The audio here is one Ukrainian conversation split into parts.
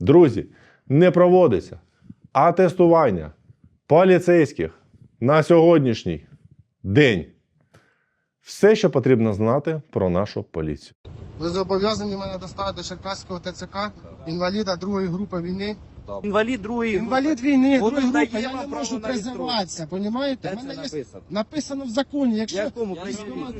Друзі, не проводиться атестування поліцейських на сьогоднішній день. Все, що потрібно знати про нашу поліцію. Ви зобов'язані мене доставити до Черкаського ТЦК, інваліда другої групи війни. Інвалід другої Інвалід війни, дає групи, я не право можу на призиватися, понімаєте? Де це мене є написано? написано в законі, якщо Якому військкомат-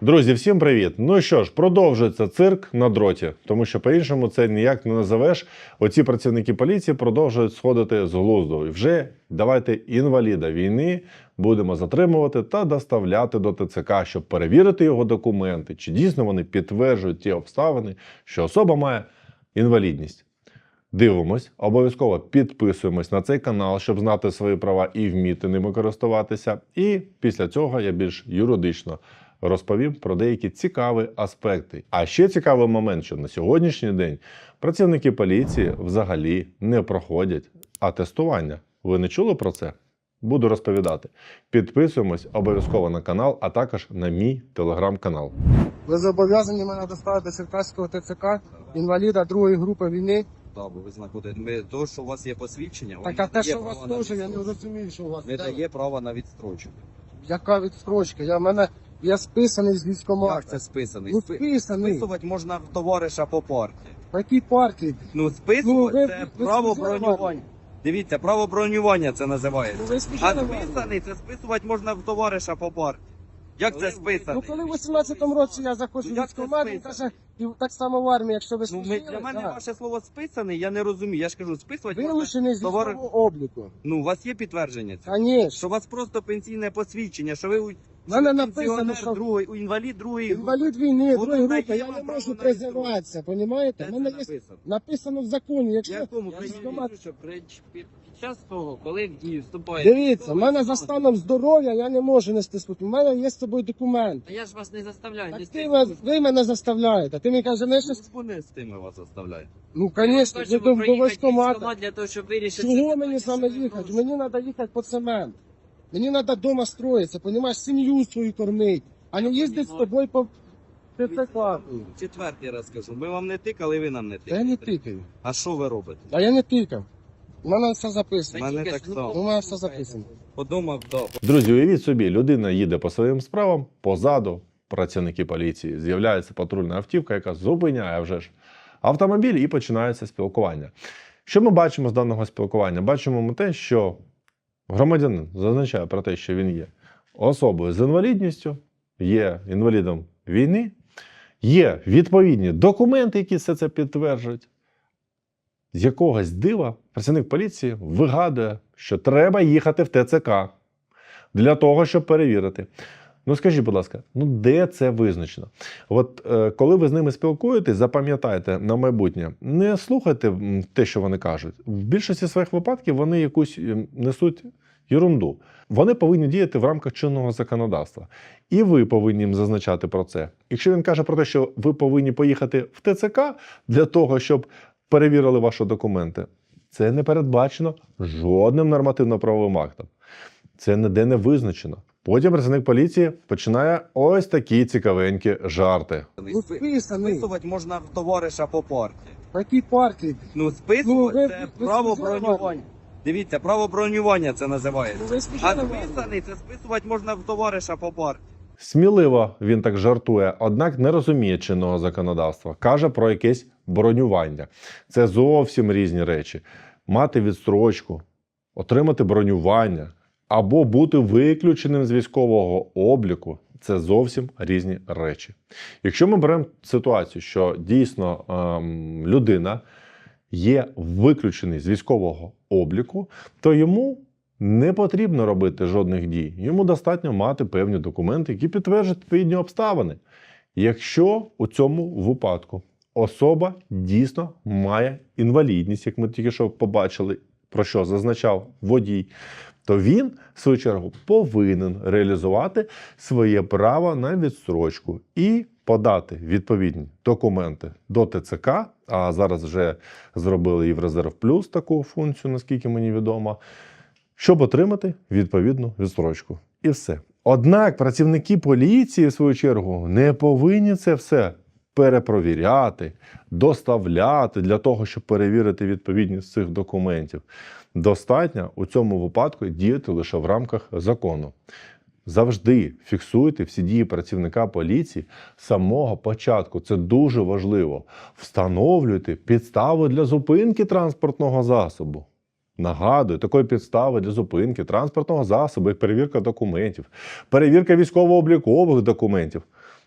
Друзі, всім привіт! Ну що ж, продовжується цирк на дроті, тому що по-іншому це ніяк не назовеш. Оці працівники поліції продовжують сходити з глузду. І вже давайте інваліда війни будемо затримувати та доставляти до ТЦК, щоб перевірити його документи, чи дійсно вони підтверджують ті обставини, що особа має інвалідність. Дивимось, обов'язково підписуємось на цей канал, щоб знати свої права і вміти ними користуватися. І після цього я більш юридично розповім про деякі цікаві аспекти. А ще цікавий момент, що на сьогоднішній день працівники поліції взагалі не проходять атестування. Ви не чули про це? Буду розповідати. Підписуємось обов'язково на канал, а також на мій телеграм-канал. ви зобов'язані мене доставити до ТЦК, інваліда другої групи війни. Так, ви знаходите. Ми то, що у вас є посвідчення, Так, а те, що у вас право теж, я не розумію, що у вас. Не Де- дає права на відстрочку. Яка відстрочка? Я в мене я списаний з. Як це списаний? Ну, Спи- списаний. Списувати можна в товариша по партії. В якій партії? Ну, Ну, списувати ви- це ви право бронювання. Дивіться, право бронювання це називається. Ну, ви А списаний це списувати можна в товариша по партії. Як це Ну, коли в 18-му році я заходжу Ну, в військкомат, він каже, і так само в армії, якщо ви Ну, ми, служили, для мене да, ваше слово списаний, я не розумію. Я ж кажу, списувати можна вилучений з військового обліку. Ну, у вас є підтвердження цього? Конечно. Що у вас просто пенсійне посвідчення, що ви у В мене написано, що- другої, у інвалід групи. Інвалід війни, Воно другої групи, я не можу на призиватися, понімаєте? Мене є написано? написано в законі, якщо якому Я? Військкомат- розумію, що при, під, під час того, коли в дію вступає. Дивіться, в мене за станом здоров'я я не можу нести спокій. У мене є з собою документ. Та я ж вас не заставляю. Так ти, ви, ви мене заставляєте. Ти мені кажеш, не щось. Вони з тими вас заставляють. Ну, звісно, ви до військкомата. для того, щоб вирішити. Чого мені з вами ви їхати? Мені треба їхати по цемент. Мені треба вдома строїтися, понімаєш, сім'ю свою кормити, а не їздити з тобою по ТЦК. Четвертий раз кажу, ми вам не тикали, ви нам не Та я не тикаю. А що ви робите? А я не тикав. У мене все записано. мене так само. У мене все записано. Подумав, да. Друзі, уявіть собі, людина їде по своїм справам, позаду працівники поліції. З'являється патрульна автівка, яка зупиняє вже ж автомобіль і починається спілкування. Що ми бачимо з даного спілкування? Бачимо ми те, що громадянин зазначає про те, що він є особою з інвалідністю, є інвалідом війни, є відповідні документи, які все це підтверджують. З якогось дива працівник поліції вигадує, що треба їхати в ТЦК для того, щоб перевірити. Ну скажіть, будь ласка, ну де це визначено? От е, коли ви з ними спілкуєтесь, запам'ятайте на майбутнє, не слухайте те, що вони кажуть. В більшості своїх випадків вони якусь е, несуть ерунду. Вони повинні діяти в рамках чинного законодавства. І ви повинні їм зазначати про це. Якщо він каже про те, що ви повинні поїхати в ТЦК для того, щоб перевірили ваші документи, це не передбачено жодним нормативно-правовим актом. Це ніде не визначено. Потім працівник поліції починає ось такі цікавенькі жарти. Ну, списаний. Списувати можна в товариша по партії. В якій партії? Ну, списувати Ну, ви- це ви право бронювання. Дивіться, право бронювання це називається. Ну, ви А списаний це списувати можна в товариша по партії. Сміливо він так жартує, однак не розуміє чинного законодавства. Каже про якесь бронювання. Це зовсім різні речі. Мати відстрочку, отримати бронювання або бути виключеним з військового обліку це зовсім різні речі. Якщо ми беремо ситуацію, що дійсно ем, людина є виключений з військового обліку, то йому не потрібно робити жодних дій. Йому достатньо мати певні документи, які підтверджують відповідні обставини. Якщо у цьому випадку особа дійсно має інвалідність, як ми тільки що побачили, про що зазначав водій, то він, в свою чергу, повинен реалізувати своє право на відстрочку і подати відповідні документи до ТЦК. А зараз вже зробили і в резерв плюс таку функцію, наскільки мені відомо, щоб отримати відповідну відстрочку. І все. Однак працівники поліції, в свою чергу, не повинні це все перепровіряти, доставляти для того, щоб перевірити відповідність цих документів. Достатньо у цьому випадку діяти лише в рамках закону. Завжди фіксуйте всі дії працівника поліції з самого початку. Це дуже важливо. Встановлюйте підстави для зупинки транспортного засобу. Нагадую, такої підстави для зупинки транспортного засобу, як перевірка документів, перевірка військово-облікових документів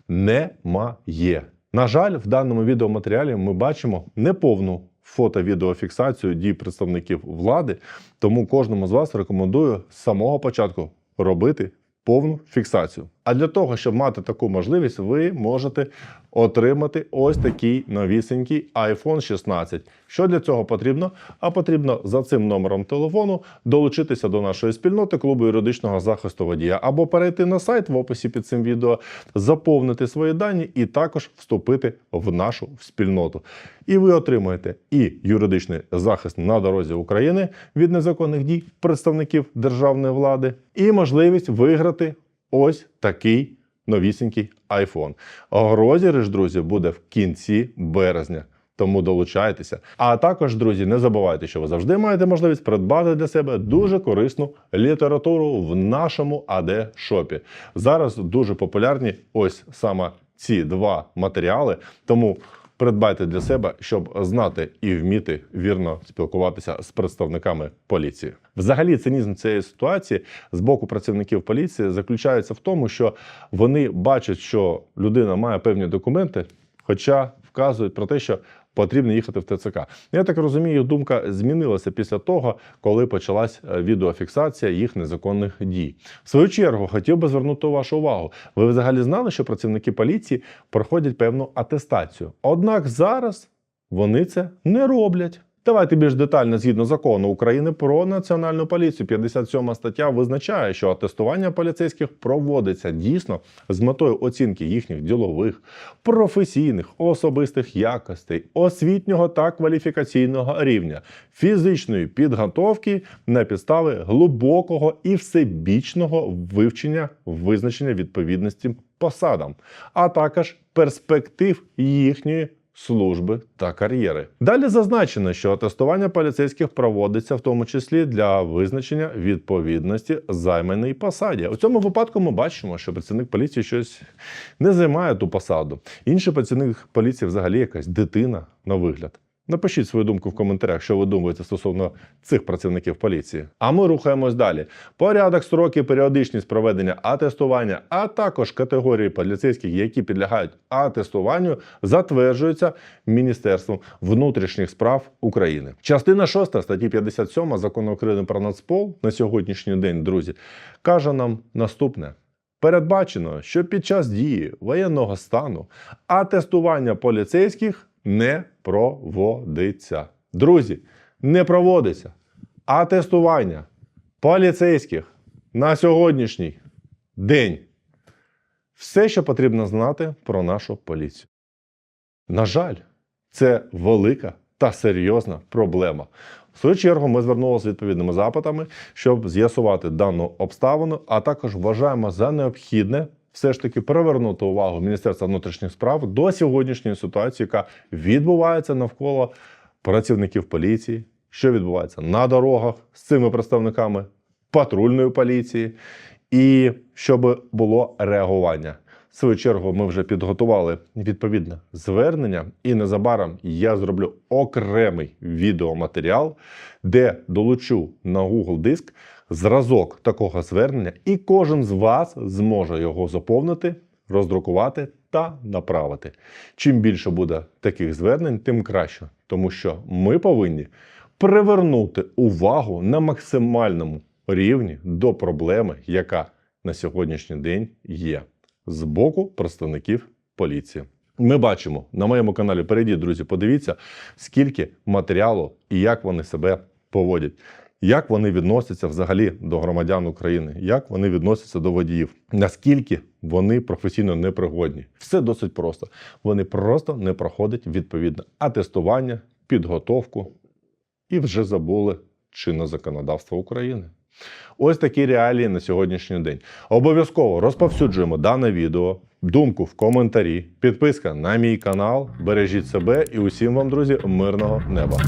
немає. На жаль, в даному відеоматеріалі ми бачимо неповну фото-відеофіксацію дій представників влади, тому кожному з вас рекомендую з самого початку робити повну фіксацію. А для того, щоб мати таку можливість, ви можете отримати ось такий новісенький iPhone 16. Що для цього потрібно? А потрібно за цим номером телефону долучитися до нашої спільноти клубу юридичного захисту водія або перейти на сайт в описі під цим відео, заповнити свої дані і також вступити в нашу спільноту. І ви отримаєте і юридичний захист на дорозі України від незаконних дій представників державної влади, і можливість виграти ось такий новісінький iPhone. Розіграш, друзі, буде в кінці березня. Тому долучайтеся. А також, друзі, не забувайте, що ви завжди маєте можливість придбати для себе дуже корисну літературу в нашому АД шопі. Зараз дуже популярні ось саме ці два матеріали. Тому придбайте для себе, щоб знати і вміти вірно спілкуватися з представниками поліції. Взагалі, цинізм цієї ситуації з боку працівників поліції заключається в тому, що вони бачать, що людина має певні документи, хоча вказують про те, що потрібно їхати в ТЦК. Я так розумію, їх думка змінилася після того, коли почалась е, відеофіксація їх незаконних дій. В свою чергу хотів би звернути вашу увагу. Ви взагалі знали, що працівники поліції проходять певну атестацію. Однак зараз вони це не роблять. Давайте більш детально згідно закону України про національну поліцію. 57 стаття визначає, що атестування поліцейських проводиться дійсно з метою оцінки їхніх ділових, професійних, особистих якостей, освітнього та кваліфікаційного рівня, фізичної підготовки на підстави глибокого і всебічного вивчення визначення відповідності посадам, а також перспектив їхньої служби та кар'єри. Далі зазначено, що атестування поліцейських проводиться в тому числі для визначення відповідності займаній посаді. У цьому випадку ми бачимо, що працівник поліції щось не займає ту посаду. Інший працівник поліції взагалі якась дитина на вигляд. Напишіть свою думку в коментарях, що ви думаєте стосовно цих працівників поліції. А ми рухаємось далі. Порядок, строки, періодичність проведення атестування, а також категорії поліцейських, які підлягають атестуванню, затверджуються Міністерством внутрішніх справ України. Частина 6 статті 57 закону України про Нацпол на сьогоднішній день, друзі, каже нам наступне. Передбачено, що під час дії воєнного стану атестування поліцейських не проводиться. Друзі, не проводиться. Атестування поліцейських на сьогоднішній день. Все, що потрібно знати про нашу поліцію. На жаль, це велика та серйозна проблема. В свою чергу ми звернулися з відповідними запитами, щоб з'ясувати дану обставину, а також вважаємо за необхідне все ж таки привернути увагу Міністерства внутрішніх справ до сьогоднішньої ситуації, яка відбувається навколо працівників поліції, що відбувається на дорогах з цими представниками патрульної поліції, і щоб було реагування. В свою чергу ми вже підготували відповідне звернення, і незабаром я зроблю окремий відеоматеріал, де долучу на Google диск зразок такого звернення, і кожен з вас зможе його заповнити, роздрукувати та направити. Чим більше буде таких звернень, тим краще, тому що ми повинні привернути увагу на максимальному рівні до проблеми, яка на сьогоднішній день є з боку представників поліції. Ми бачимо на моєму каналі. Перейдіть, друзі, подивіться, скільки матеріалу і як вони себе поводять, як вони відносяться взагалі до громадян України, як вони відносяться до водіїв, наскільки вони професійно непригодні. Все досить просто. Вони просто не проходять відповідне атестування, підготовку і вже забули чинне законодавство України. Ось такі реалії на сьогоднішній день. Обов'язково розповсюджуємо дане відео, думку в коментарі, підписка на мій канал. Бережіть себе і усім вам, друзі, мирного неба.